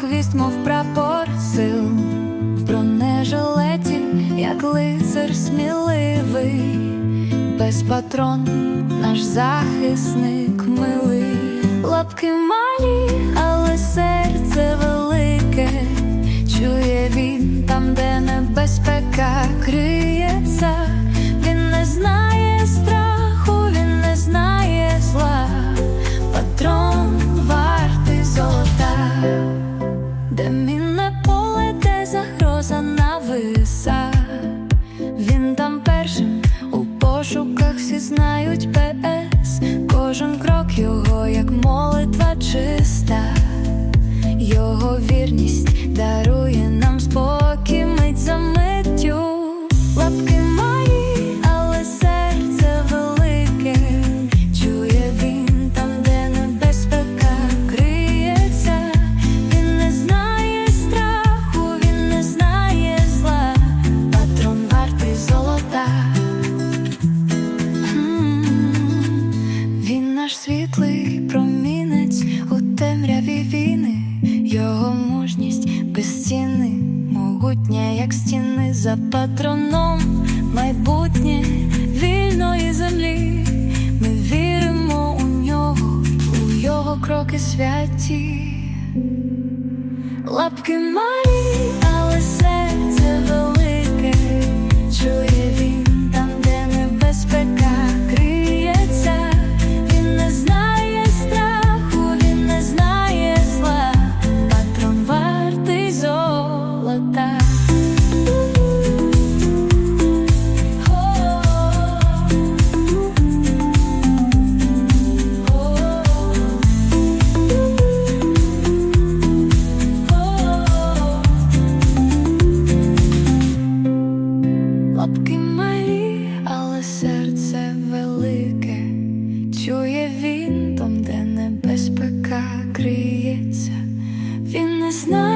хвіст, мов прапор сил, в бронежилеті, як лицар сміливий, без патрон наш захисник милий, лапки малі. Знають ПС. Кожен крок його, як молитва чиста, його вірність дарує могутня, як стіни за патроном, майбутнє вільної землі. Ми віримо у нього, у його кроки святі. Лапки малі, але велике. Лапки малі, але серце велике, чує він там, де небезпека криється, він не знає.